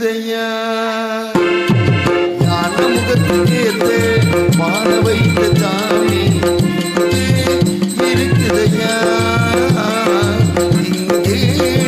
இருக்குதையா ஞான முகத்துக்கேத்த வாழ வைத்த இருக்குதையா? இங்கே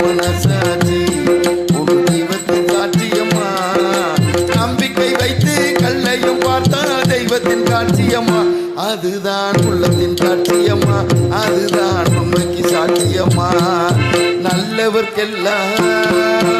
மனசாட்சி ஒரு தெய்வத்தின் சாட்சியம்மா. நம்பிக்கை வைத்து கல்லையும் பார்த்தா தெய்வத்தின் காட்சியம்மா அதுதான் உள்ளத்தின் காட்சியம்மா அதுதான் உண்மைக்கு சாட்சியம்மா. நல்லவர்க்கெல்லாம்